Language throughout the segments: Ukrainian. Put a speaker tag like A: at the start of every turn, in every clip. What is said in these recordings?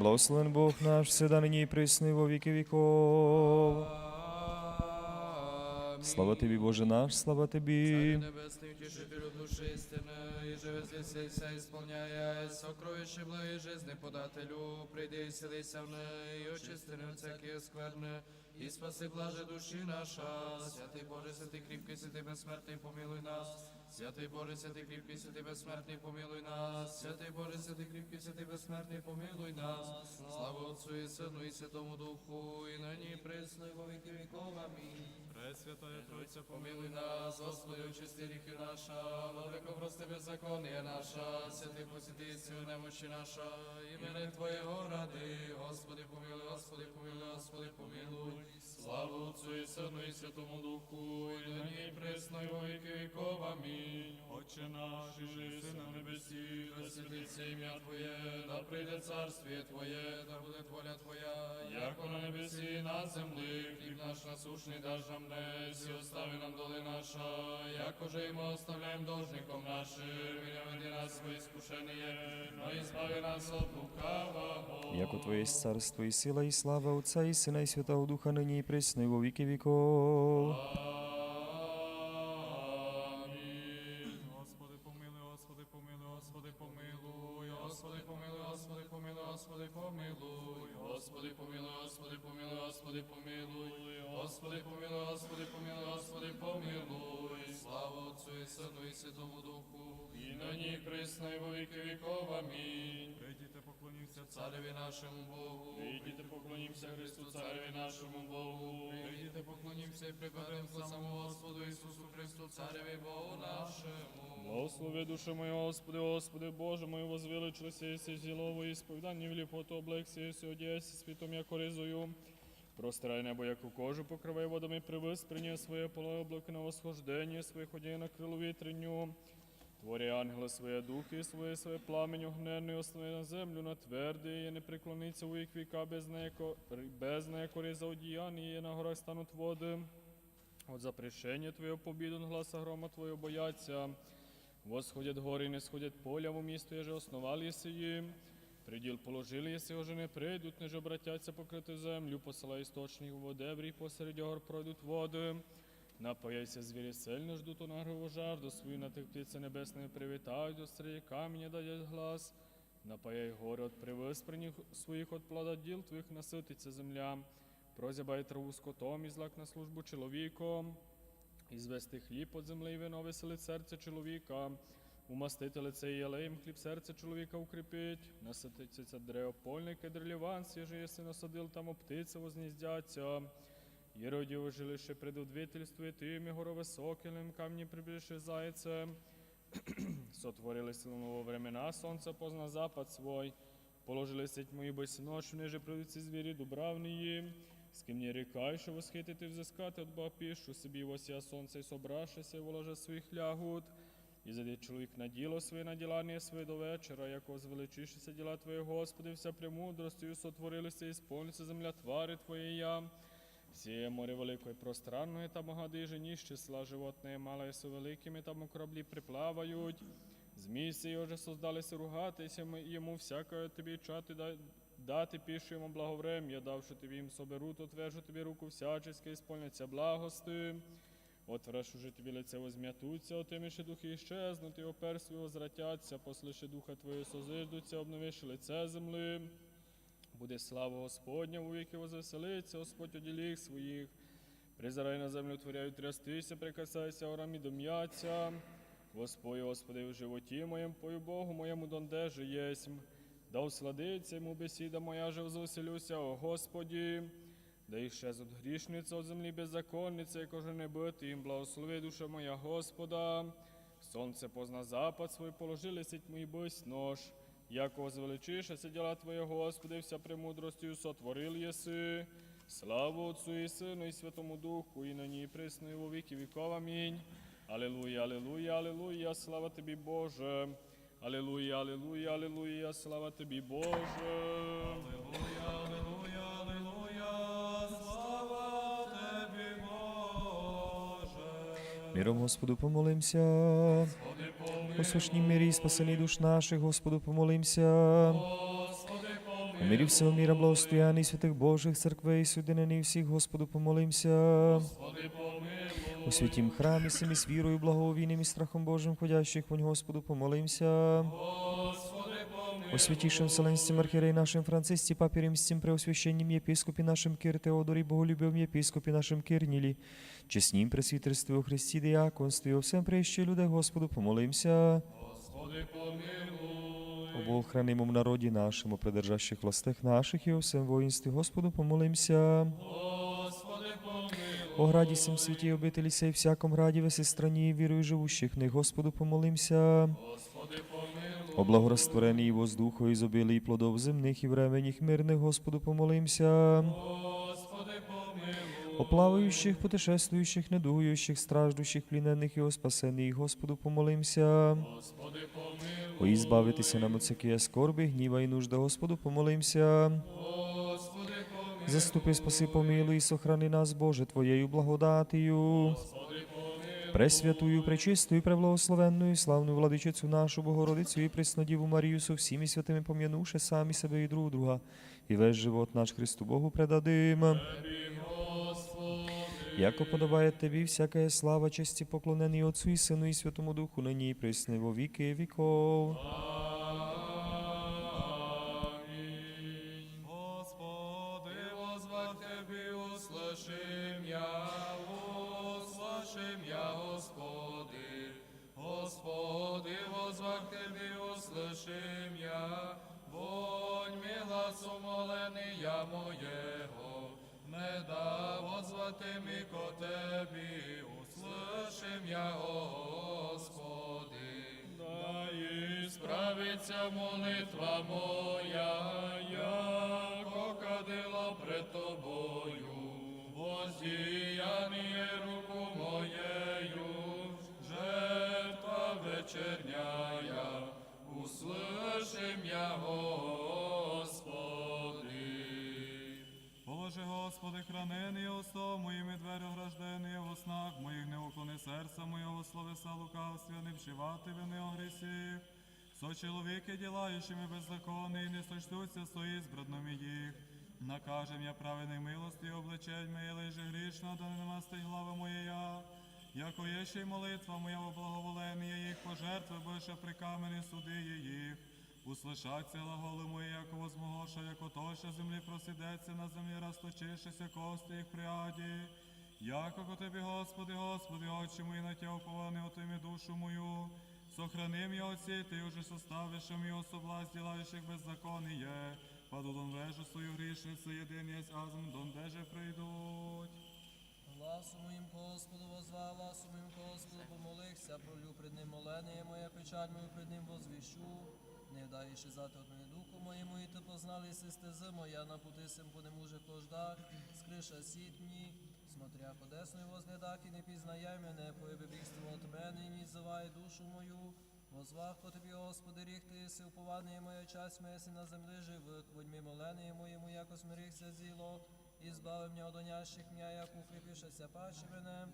A: Благословен Бог наш, всегда нині і присни во віки віков. Слава тобі, Боже наш, слава тобі.
B: Небесный утешителю души истины, и же вся исполняя сокровище благой жизни подателю, приди и селися в ней, и очисти не всякие скверны, и спаси блаже души наша. Святый Боже, святый крепкий, святый бессмертный, помилуй нас. Святый Боже, святый крепкий, святый бессмертный, помилуй нас. Святый Боже, святый крепкий, святый бессмертный, помилуй нас. Слава Отцу и Сыну и Святому Духу, и ныне и пресно, и во веки веков. Аминь.
C: Пресвятая Тройця,
B: Помилуй нас, Господи, очисти ріхи наша, владико прости беззаконня наша, святий посіти сили немощі наша, імени Твоєго ради, Господи, помилуй, Господи, помилуй, Господи, помилуй. Славу Отцу і Сину і Святому Духу, і нині і присно, і во віки віков. Амінь.
C: Отче наш, і жиси на небесі,
B: Да святиться ім'я Твоє, да прийде царствіє Твоє, да буде воля Твоя, яко на небесі на землі, хліб наш насушний даж нам днес, остави нам доли наша, яко же і ми оставляємо должником нашим, і не веди нас свої
A: Яко Твоє царство і сила, і слава Отця і Сина, і Святого Духа, нині і присно, і во віки віков.
C: Душа моя, Господи, Господи, Боже єси зілово, і сповідання в ліпоту облексі, єси одєсі світом, як ризою. Простирай небо, яку кожу, покривай водами привис, приніс своє поле облаки на восхождення, своє ходіння на крилу вітренню. Творі ангели своє духи, своє своє пламень огненний, основи на землю на твердий, і не преклониться у вік віка без неко, без некорі за одіяння, і на горах стануть води. От запрещення Твоє побіду, гласа грома Твоєго бояться. Восходят гори, не сходять поля, в місто, еже основали єси їм. Приділ положили, єси уже не прийдуть, неже обратяться покрити землю, посилай істочник у водебрі, посеред гор пройдуть води. Напояйся звірі сильно ждуть онагрову жажду, свою на тих птиці небесної привітають, острії каміння дають глас. Напаяй гори от привиспрених своїх от плода діл твоїх насититься земля. Прозябай траву скотом і злак на службу чоловіком. І звести хліб от земли і вино серце чоловіка. Умастити лице і ялеєм хліб серце чоловіка укріпить. Насититься древо польне, кедр ліван, свіже єси насадил, там о птиці возніздяться. Єродіво жилище предудвительствує тим, і горо високим, камні прибільше зайцем. Сотворили нового времена, сонце позна запад свой. Положили сеть мої босі ночі, ниже придуться звірі дубравні. З ким не рікай, що восхитити взискати от Бога пішу, собі восія сонце і собрашися, воложа своїх лягут. І заде чоловік на діло своє, на ділання своє до вечора, яко звеличишися діла Твої, Господи, вся премудростю сотворилися і сповниться земля твари Твоєя. Сіє море великое пространное, там гады жені, числа животные, малые со великими, там у кораблі приплавають. Змій сей уже создалися ругатися ми- йому всякое тобі чати да- дати пішу йому благоврем'я, давши тобі їм соберу, то твержу тобі руку всячески, ісполняться благости. Отвреш уже тобі лице возм'ятуться, отиміши духи іщезнуть, і опер свій возвратяться, послиши духа твоє созиждуться, обновиши лице земли. Буде слава Господня, у віки возвеселиться, Господь оділіх своїх. Призирай на землю, творяють трястися, прикасайся орам і дом'яться. Господи, Господи, в животі моєм, пою Богу моєму дондеже єсмь. Да усладиться йому бесіда моя, же возвеселюся, о Господі. Да їх ще зод грішниця от землі беззаконниця, уже не бити їм, благослови душа моя Господа. Сонце позна запад свой, положили сіть мої бись нож. Яко возвеличишеся діла Твоє, Господи, вся премудростю сотворил єси. Славу Отцу і Сину, і Святому Духу, і нині і присно, і во віки віков. Амінь. Алілуя, алілуя, алілуя, слава Тобі, Боже. Алілуя, алілуя, алілуя, слава Тобі, Боже.
B: Аллилуйя, аллилуйя, аллилуйя, слава Тебе, Боже.
A: Миром Господу помолимся.
B: Господи, помилуй,
A: Послушній мирі і спасений душ наших, Господу помолимся.
B: Господи, помилуй,
A: У мирі всього міра благостояння святих Божих церквей, судинений всіх, Господу помолимся.
C: Господи, помилуй.
A: У святім храмі самі з вірою, благовійним і страхом Божим, ходящих вонь Господу помолимся. У святейшем Вселенстім архірей нашим Францисці, папі Римським, преосвященнім єпископі нашим Кир Теодорі, боголюбивим єпископі нашим Кирнілі, чеснім пресвітерстві у Христі, діяконстві, у всем прещі людей, Господу помолимся.
C: Господи, помилуй.
A: О Бог хранимом народі нашому, придержащих властях наших і у всем воїнстві, Господу помолимся.
C: Господи.
A: О граді сім святі обителі сей, всяком граді, весі страні, вірою живущих, не Господу помолимся.
C: Господи, помилуй.
A: О благорастворенні воздуху, ізобілі плодов земних і временіх мирних, Господу помолимся.
C: Господи, помилуй.
A: О плаваючих, путешествуючих, недугуючих, страждущих, плінених і о спасених, Господу помолимся.
C: Господи, помилуй.
A: О ізбавитися нам от всякої скорби, гніва і нужда, Господу помолимся. Заступи, спаси, помилуй, сохрани нас, Боже, Твоєю благодатію. Пресвятую, пречистую, преблагословенную, славну владичицю нашу Богородицю і Преснодіву Марію со всіми святими пом'янувши самі себе і друг друга, і весь живот наш Христу Богу предадим. Яко подобає Тобі всяка слава, честі поклонені Отцу і Сину і Святому Духу, нині і присни во віки віков.
C: Вечерняя, услышим я, Господи.
D: Положи, Господи, хранений остов моїми двері ограждені, во снах моїх не уклони серця моєго словеса лукавствя, не вшивати вини огресів. Со чоловіки, ділаючими беззаконні, не сочтуться свої збродними їх. Накажем я праведний милості, обличень моє лиже грішно, да не намасти глава моя. Яко є ще й молитва моя во благоволення їх, пожертви більше при камені суди їх. Услышаться глаголи мої, як возмогоша, як ото, що землі просидеться, на землі розточишися кости їх пряді. Яко ко тобі, Господи, Господи, очі мої на тя уповани, отими душу мою. Сохрани м'я оці, ти уже составиш, що мій особласть, ділаючих беззаконніє. Паду дон вежу свою грішницю, єдин єсть азм, дон деже прийдуть.
E: Гласу моїм Господу возва, гласу Господу помолився, пролю пред ним моление моє, печаль мою пред ним возвіщу. Не дай щезати от мене духу моєму, і ти познали стези моя, на пути сим по нему же кождах, скриша сітні, смотря по десною возглядах, і не пізнає мене, поєби бігство от мене, і не ззиває душу мою. Возвах по тобі, Господи, ріг ти си уповання моя часть моя си на землі живих, водьми моление моєму, яко смирихся зіло, і збави мене од онящих м'я, як укріпишеся паче мене,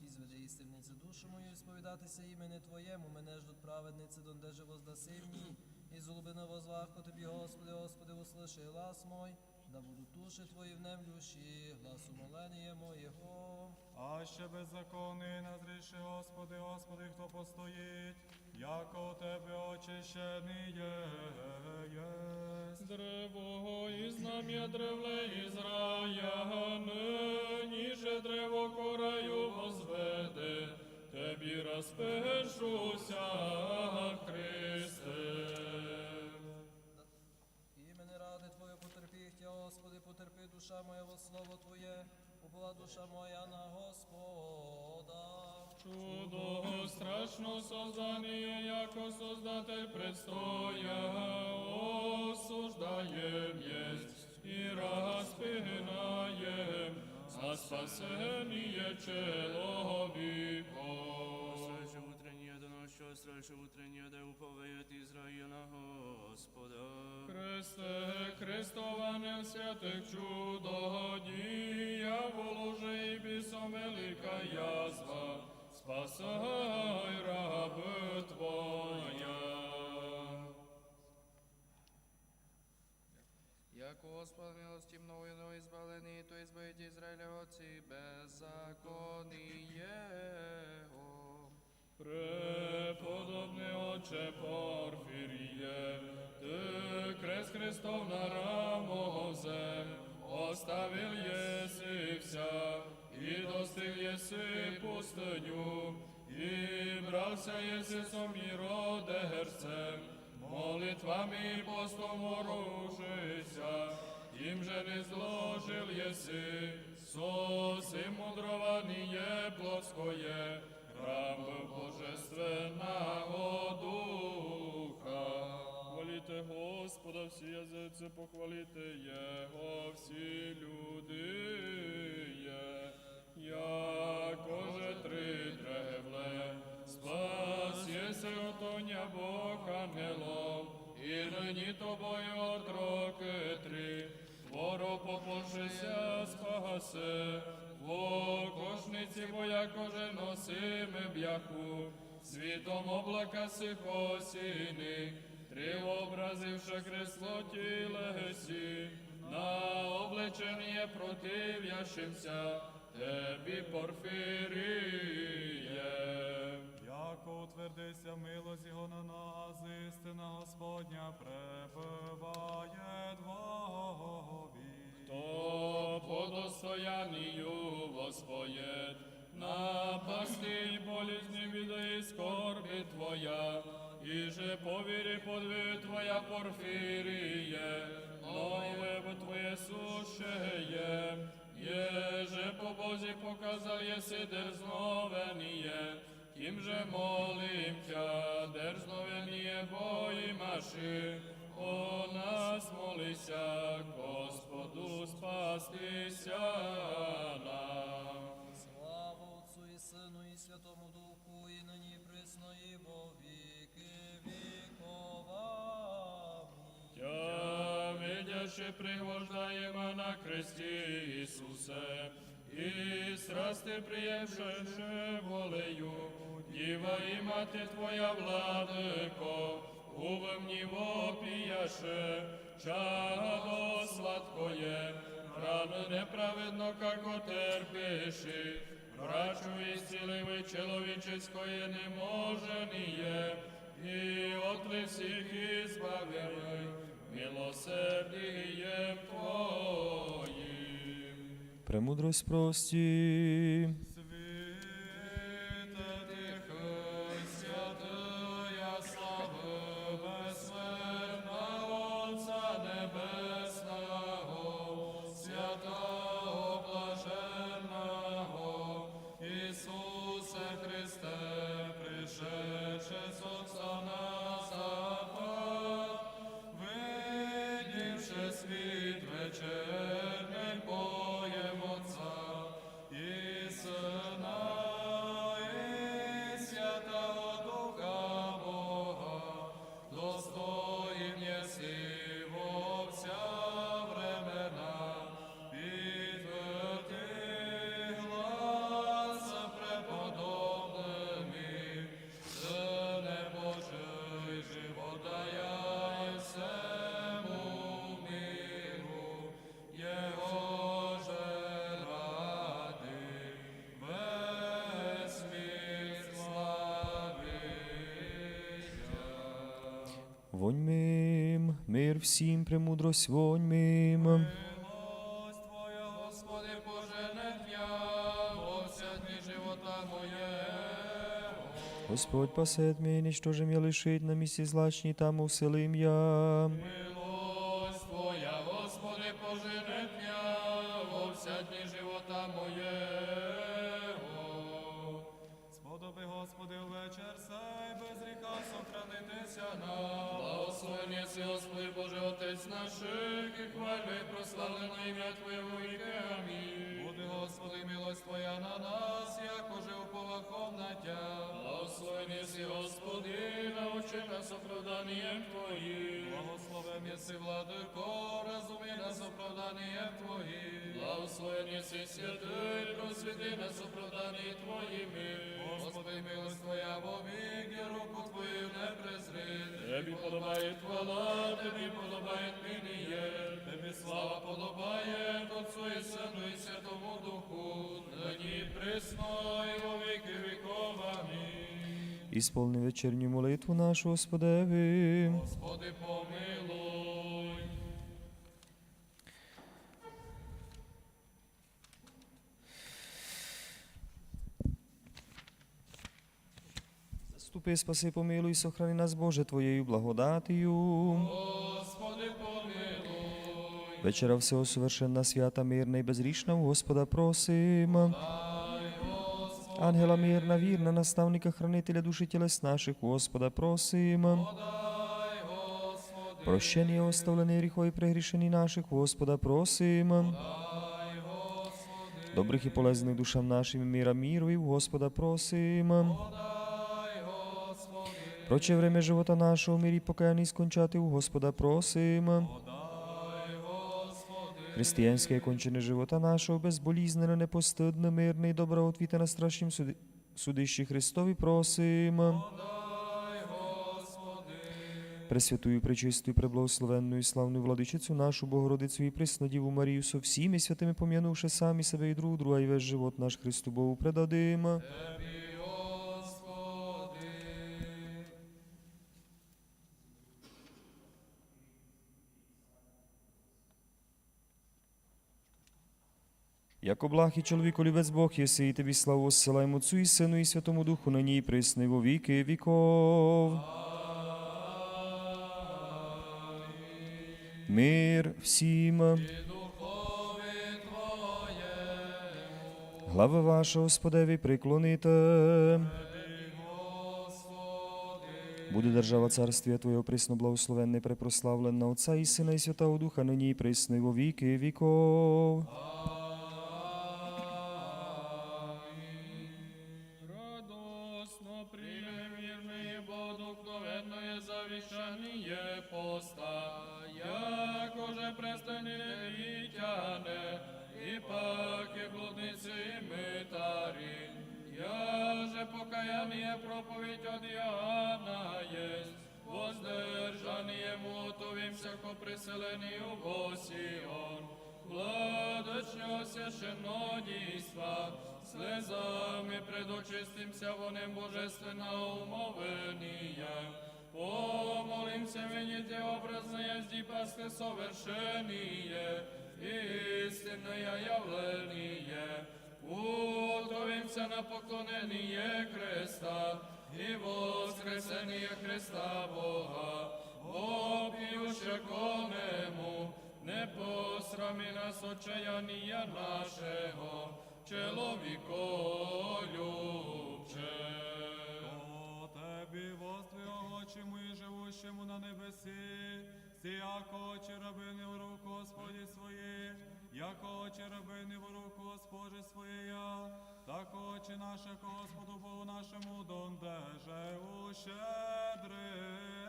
E: і зведи істинниці душу мою, і сповідатися імені Твоєму, мене ждуть праведниці, донде воздаси мені, і золубина возвах по тобі, Господи, Господи, услиши глас мой, да буду туші Твої внемлющі, гласу молення моєго.
D: А ще беззаконний назріши, Господи, Господи, хто постоїть, яко у тебе очищений є. єсть.
C: Древо і знам'я древле Ізрая, нині же древо кораю возведе, Тебі розпишуся, Христе.
E: Імени ради Твоє потерпіхтя, Господи, потерпи душа моя во слово Твоє, убила душа моя на Господа.
C: Чудо страшно создание, яко создатель предстоя, осуждаем есть и распинаем за спасение человеков.
F: Страши утреннее до ночи, страши утреннее, да уповеет Израиль на Господа.
C: Христе, Христоване святих чудо, діяволу же і бісом велика язва, спасай раби Твоя.
F: Яко Господь милості мною но избавлений, то избавить Израиля отці беззаконієго.
C: Преподобний Отче Порфіріє, Ти крест Христов на рамозе, оставил єси вся, і достиг єси пустиню, і брався єси соміродерцем, молитвами і постом оружися, тим же не зложил єси, соси мудрованіє плотское, храм Божественного Духа. Хвалите Господа, всі язиці, похвалите Його, попошися спасе, во кошниці моя коже носиме б'яху, світом облака сих осіни, три образивши кресло тілесі, на облечення против'яшимся, тебі порфиріє.
D: Яко утвердися милость його на нас, істина Господня
C: воспоет, на пасти болезни вида и скорби Твоя, и же по вере подве Твоя Порфирие, но и вебо Твое сушее, еже по Бозі показал еси дерзновение, Тим же молим Тя, дерзновение Бої маши, о нас молися, Господу спастися нам.
E: Слава Отцу і Сину і Святому Духу, і нині присно, і во віки віков. Амінь.
C: Тя, видяще пригвождаємо на кресті Ісусе, і страсти приємше волею, Діва і мати Твоя владико, увемні вопіяше, чадо сладкоє, рано неправедно, како терпиши, врачу исцеливай человеческое неможение, и от всех избавляй милосердием Твоим.
B: Премудрость прості.
F: Господи, поженетня, во вся дні живота моє,
B: Господь пасет мій, нічтожим я лишить на місці злачні, там уселим я.
D: Тебі подобає хвала, Тебі
F: подобає ниніє, Тебі слава подобає Отцу і Сину і Святому Духу, нині присно і
C: во віки
D: віковані.
A: Ісполни вечерню молитву нашу Господеві.
B: Господи, помилуй.
A: Ступи, спаси, помилуй, сохрани нас, Боже, Твоєю благодатію.
B: Господи, помилуй.
A: Вечера всього совершенна, свята, мирна і безрішна, у Господа просим. Ангела мирна, вірна, наставника, хранителя душі тілес наших, Господа просим. Прощення оставлені гріхові прегрішені наших, Господа просим. Добрих і полезних душам нашим і міра мірові, у Господа просим. Проче время живота нашого, в мирі покаянні скончати, у Господа просим. Християнське кончене живота нашого, безболізнене, непостидне, мирне і добре отвіте на страшнім суди... судищі Христові просим. Пресвятую, пречистую, преблагословенну і славну владичицю нашу Богородицю і Преснодіву Марію со всіми святими пом'янувши самі себе і друг друга, і весь живот наш Христу Богу предадим. Яко благ і чоловіко любець Бог єси, і тобі славу осилаємо Отцу і Сину і Святому Духу, нині і присни во віки віков. Мир всім. Глави ваша, Господеві, приклоните. Буде держава царствія Твоєго присно благословенне, препрославлена Отця і Сина і Святого Духа, нині і присно і во віки віков.
B: Мотовим всяко приселенію в Сіон. Владочнього дійства, слезами предочистимся вонем божественного умовения. Помолимся, видите образное зди Пасхи совершение, истинное явление. Утовимся на поклонение креста и воскресение Христа Бога, вопиюще конему, не посрами нас отчаяння нашого, чоловіколюбче.
D: О Тебі, востві очиму і живущому на небесі, сіяко очі рабини в руку Господі свої, яко очі рабини в руку Господи своєя, так очі наші ко Господу Богу нашому дондеже ущедридне.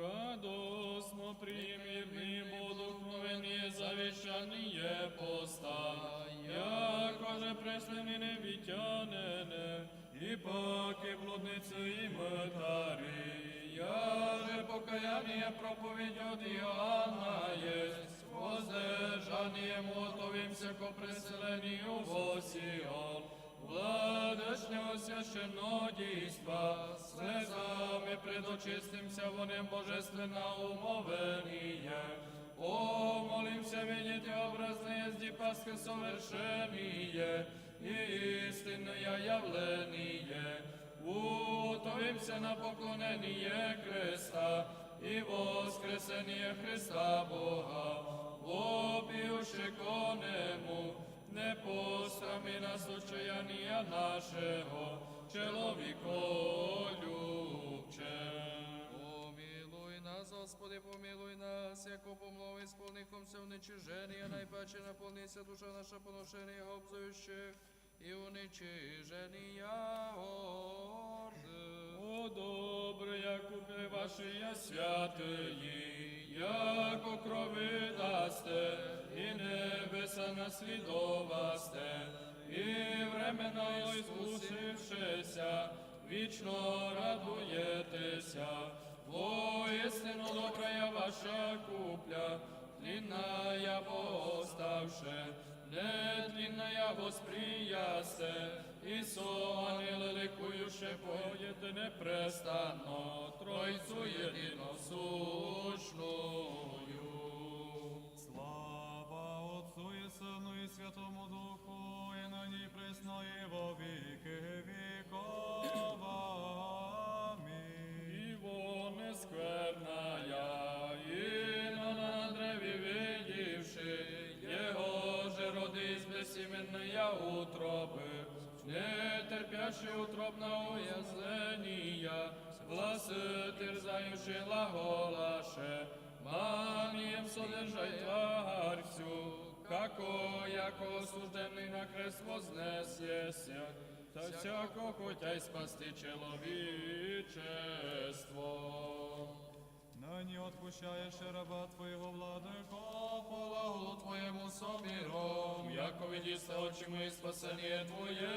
B: Радосно примирни Богдухновение завещание поста, яко же преслени невитянене, и паки блудницы и мытари. Я же покаяние проповедь от Иоанна есть, воздержание мотовимся ко преселению в Владочнього священного дійства, слезами предочистимся вонем божественного умовения. Помолимся, видите образные зди Пасхи совершение, и истинное явление. Утовимся на поклонение креста и воскресение Христа Бога, вопиюще конему, не посрами нас отчаяння нашого, чоловіколюбче.
F: Помилуй нас, Господи, помилуй нас, яко помлови сповнихомся в нечиження, найпаче наповниться душа наша поношення обзуючих і уничиження орди.
B: О, добре, як купи ваші я яко крови дасте, і небеса наслідовасте, і времена іскусившися, вічно радуєтеся, воістину добрая ваша купля, длинная поставше,
C: нетлінная восприясе, і сони ликующе поєд непрестанно, Тройцю єдино сушною.
D: Слава Отцу і Сину і Святому Духу, і на ній пресної во віки
C: вікова. І вони скверна блаженная утробы, не терпящий утробного уязвления, власы терзающие лаголаше, мамием содержать тварь всю, како, яко осужденный на крест вознес та всяко хотя и спасти человечество.
D: Нині отпущаєш раба Твоєго владико,
C: По глаголу Твоєму собіром, яко видісте очі мої спасення Твоє,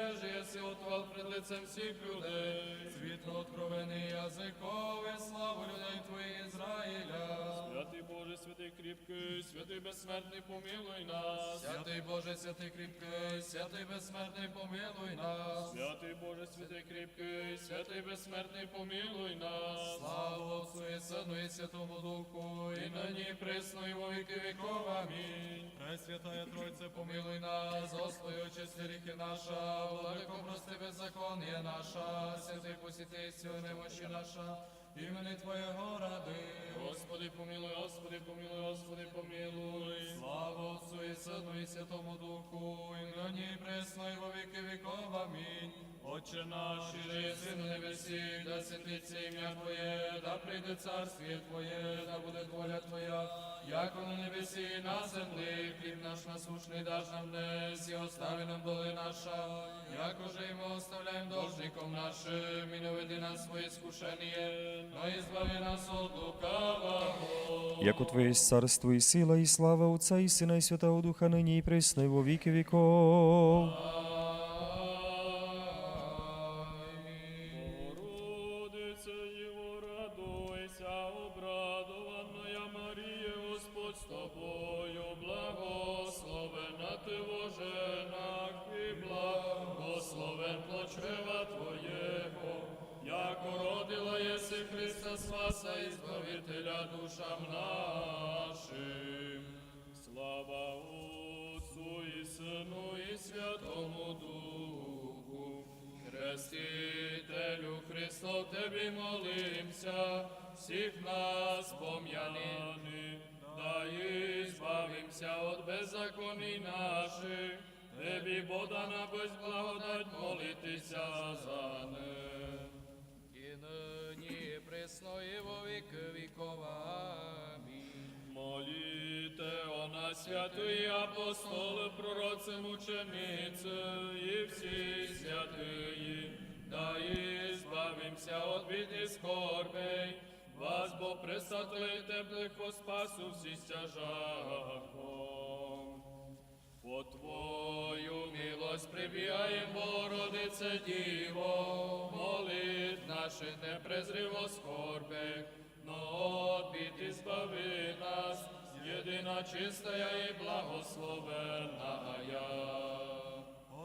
C: еже єси отвал пред лицем всіх людей,
D: світло откровений язикове, славу людей Твоїх Ізраїля.
C: Святий Боже, святий кріпкий, святий безсмертний, помилуй нас.
B: Святий Боже, святий кріпкий, святий безсмертний, помилуй нас.
C: Святий Боже, святий кріпкий, святий безсмертний, помилуй нас.
B: Слава Отцу і Сину і Святому Духу, і нині і присно, і во віки віков. Амінь.
D: Пресвятая Тройце,
B: Помилуй нас, Господи, очисти ріхи наша, владико прости беззаконня наша, святий посіти сили немощі наша, імені Твоєго ради.
C: Господи, помилуй, Господи, помилуй, Господи, помилуй.
B: Слава Отцу і Сину і Святому Духу, і нині і присно, і во віки віков. Амінь.
C: Отче наш,
B: Же єси на небесі, да святиться ім'я Твоє, да прийде царствіє Твоє, да буде воля Твоя, як на небесі на землі, хліб наш насушний даш нам днес, і остави нам доли наша, як уже і оставляємо должником нашим, і не веди нас своє скушення, но і збави нас от лукавого.
A: Яко Твоє есть царство і сила, і слава Отця і Сина, і Святого Духа, нині і присно, во віки віков.
C: благословен плачева Твоєго, як родила єси Христа Спаса і збавителя душам нашим. Слава Отцу і Сину, і Святому Духу, Хрестителю Христов, Тебе молимся, всіх нас пом'яни, да і збавимся від беззаконій наших. Тебі Богдана без благодать молитися за них.
B: І нині і присно, і во віки віков.
C: Моліте о нас, святий апостоли, пророці, мучениці і всі святії, да избавимся от бід і скорбей, вас Бог пресвятли теплих по спасу всі стяжахом. По Твою милость прибігаєм, Богородице Діво, молит наших не презриво скорби, но от збави нас, єдина чистая і благословенная.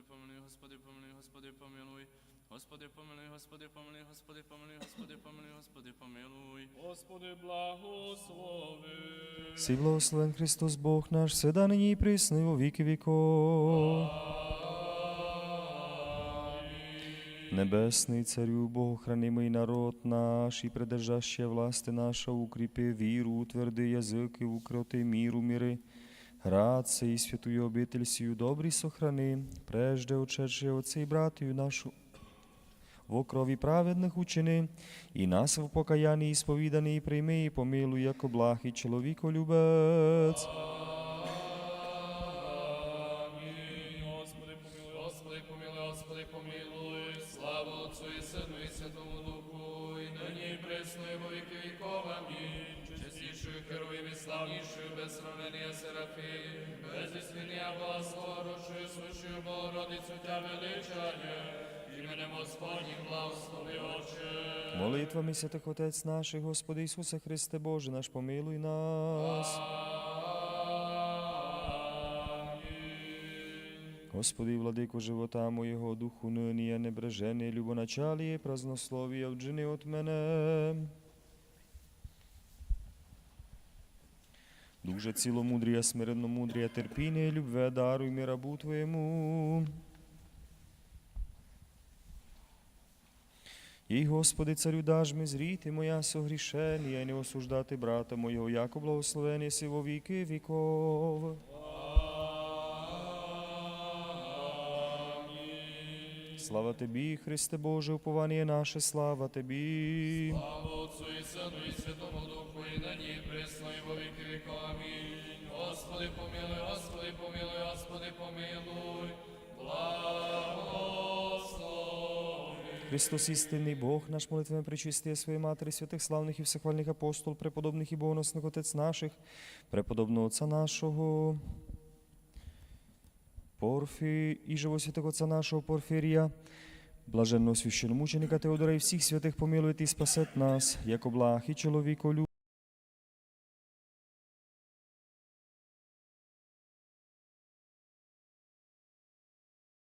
F: помилуй, Господи помилуй, Господи помилуй. Господи помилуй, Господи помилуй, Господи помилуй, Господи помилуй, Господи помилуй.
C: Господи благослови.
A: Сі благословен Христос Бог наш, седа нині і присно, і во віки віков. Небесний царю, Бог, храни народ наш, і придержаще власти наша, укріпи віру, утверди язики, укроти міру міри. Рад сей святую обитель сию добрый сохрани, прежде очерши отцы и братию нашу, во крови праведных учини, и нас в покаянии исповидании прими и помилуй, яко благ и человеколюбец.
C: Господи, помилуй, Господи,
B: помилуй, Господи, помилуй, славу Отцу и Сыну и Святому Духу, и на ней пресной во веки веков. Аминь. Чеснішою керуєм і славнішою, без сравнення Серафим, без існення благословеною, святою Богородицю Тя величає, іменем Господнім благослови Отче.
A: Молитвами святих Отець наших, Господи Ісусе Христе Боже наш, помилуй нас. Господи, владико живота моєго, духу нині, небрежене, любоначаліє, празнословія, вджини от мене. Дуже ціломудрія, смиренномудрія, терпіння і любве, даруй ми рабу Твоєму. Їй, Господи, царю даж ми зріти моя согрішення, і не осуждати брата моєго, яко благословення сі віки віков. Слава Тобі, Христе Боже, уповання наше, слава Тобі.
B: Слава Отцу і Сину і Святому Духу, і нині і присно, і во віки віков. Амінь. Господи, помилуй, Господи, помилуй, Господи, помилуй. Благослови.
A: Христос істинний Бог, наш молитвами причистия своєї Матері, святих славних і всехвальних апостол, преподобних і богоносних Отець наших, преподобного Отця нашого, Порфі і живосвятого Отця нашого Порфірія, блаженного священомученика Теодора і всіх святих помилуйте і спасет нас, як благ і чоловіколю.